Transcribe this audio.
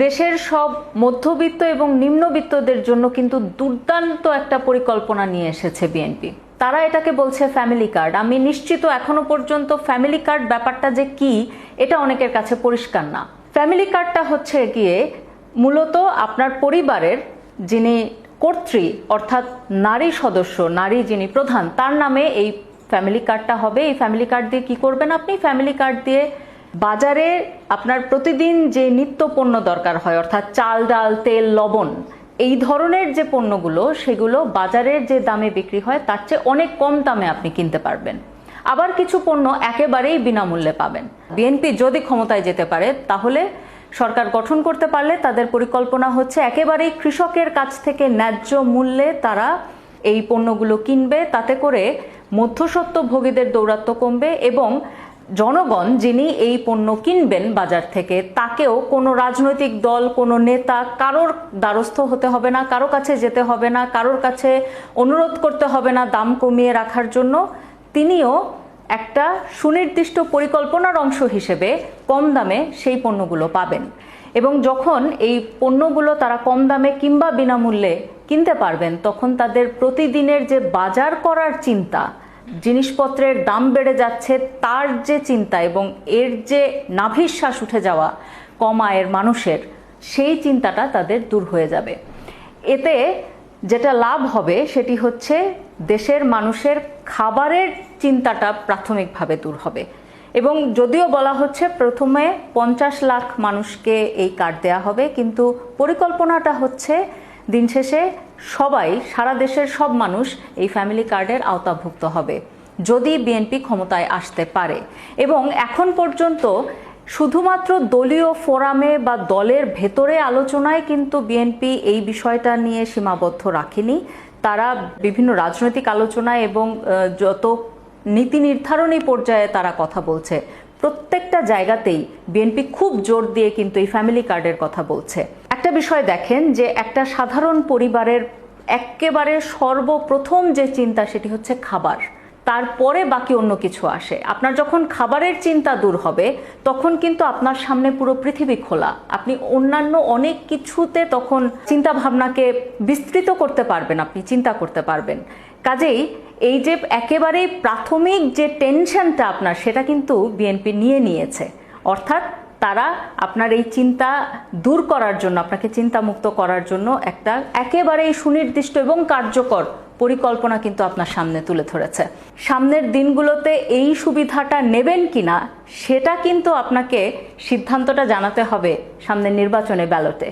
দেশের সব মধ্যবিত্ত এবং নিম্নবিত্তদের জন্য কিন্তু দুর্দান্ত একটা পরিকল্পনা নিয়ে এসেছে বিএনপি। তারা এটাকে বলছে ফ্যামিলি কার্ড আমি নিশ্চিত এখনও পর্যন্ত ফ্যামিলি কার্ড ব্যাপারটা যে কি, এটা অনেকের কাছে পরিষ্কার না। ফ্যামিলি কার্ডটা হচ্ছে গিয়ে মূলত আপনার পরিবারের যিনি কর্ত্রী, অর্থাৎ নারী সদস্য, নারী যিনি প্রধান, তার নামে এই ফ্যামিলি কার্ডটা হবে। এই ফ্যামিলি কার্ড দিয়ে কি করবেন আপনি? ফ্যামিলি কার্ড দিয়ে বাজারে আপনার প্রতিদিন যে নিত্য পণ্য দরকার হয়, অর্থাৎ চাল, ডাল, তেল, লবণ, এই ধরনের যে পণ্যগুলো, সেগুলো বাজারের যে দামে বিক্রি হয়, তার চেয়ে অনেক কম দামে আপনি কিনতে পারবেন। আবার কিছু পণ্য একেবারেই বিনামূল্যে পাবেন। বিএনপি যদি ক্ষমতায় যেতে পারে, তাহলে সরকার গঠন করতে পারলে তাদের পরিকল্পনা হচ্ছে একেবারেই কৃষকের কাছ থেকে ন্যায্য মূল্যে তারা এই পণ্যগুলো কিনবে। তাতে করে মধ্যসত্ত্ব ভোগীদের দৌরাত্ম্য কমবে এবং জনগণ যিনি এই পণ্য কিনবেন বাজার থেকে, তাকেও কোনো রাজনৈতিক দল, কোনো নেতা কারোর দ্বারস্থ হতে হবে না, কারও কাছে যেতে হবে না, কারোর কাছে অনুরোধ করতে হবে না দাম কমিয়ে রাখার জন্য। তিনিও একটা সুনির্দিষ্ট পরিকল্পনার অংশ হিসেবে কম দামে সেই পণ্যগুলো পাবেন। এবং যখন এই পণ্যগুলো তারা কম দামে কিংবা বিনামূল্যে কিনতে পারবেন, তখন তাদের প্রতিদিনের যে বাজার করার চিন্তা জিনিসপত্রের দাম বেড়ে যাচ্ছে, তার যে চিন্তা এবং এর যে নাভিশ্বাস উঠে যাওয়া কম আয়ের মানুষের, সেই চিন্তাটা তাদের দূর হয়ে যাবে। এতে যেটা লাভ হবে, সেটি হচ্ছে দেশের মানুষের খাবারের চিন্তাটা প্রাথমিকভাবে দূর হবে। এবং যদিও বলা হচ্ছে প্রথমে পঞ্চাশ লাখ মানুষকে এই কার্ড দেওয়া হবে, কিন্তু পরিকল্পনাটা হচ্ছে দিন শেষে সবাই, সারা দেশের সব মানুষ এই ফ্যামিলি কার্ডের আওতাভুক্ত হবে, যদি বিএনপি ক্ষমতায় আসতে পারে। এবং এখন পর্যন্ত শুধুমাত্র দলীয় ফোরামে বা দলের ভেতরে আলোচনায় কিন্তু বিএনপি এই বিষয়টা নিয়ে সীমাবদ্ধ রাখেনি। তারা বিভিন্ন রাজনৈতিক আলোচনায় এবং যত নীতি নির্ধারণী পর্যায়ে তারা কথা বলছে, প্রত্যেকটা জায়গাতেই বিএনপি খুব জোর দিয়ে কিন্তু এই ফ্যামিলি কার্ডের কথা বলছে। একটা বিষয় দেখেন যে একটা সাধারণ পরিবারের একেবারে সর্বপ্রথম যে চিন্তা সেটি হচ্ছে খাবার। তারপরে বাকি অন্য কিছু আসে। আপনার যখন খাবারের চিন্তা দূর হবে, তখন কিন্তু আপনার সামনে পুরো পৃথিবী খোলা। আপনি অন্যান্য অনেক কিছুতে তখন চিন্তা ভাবনাকে বিস্তৃত করতে পারবেন, আপনি চিন্তা করতে পারবেন। কাজেই এই যে একেবারেই প্রাথমিক যে টেনশনটা আপনার, সেটা কিন্তু বিএনপি নিয়ে নিয়েছে। অর্থাৎ তারা আপনার এই চিন্তা দূর করার জন্য, আপনাকে চিন্তামুক্ত করার জন্য একটা একেবারেই সুনির্দিষ্ট এবং কার্যকর পরিকল্পনা কিন্তু আপনার সামনে তুলে ধরেছে। সামনের দিনগুলোতে এই সুবিধাটা নেবেন কি না সেটা কিন্তু আপনাকে সিদ্ধান্তটা জানাতে হবে সামনের নির্বাচনে ব্যালটে।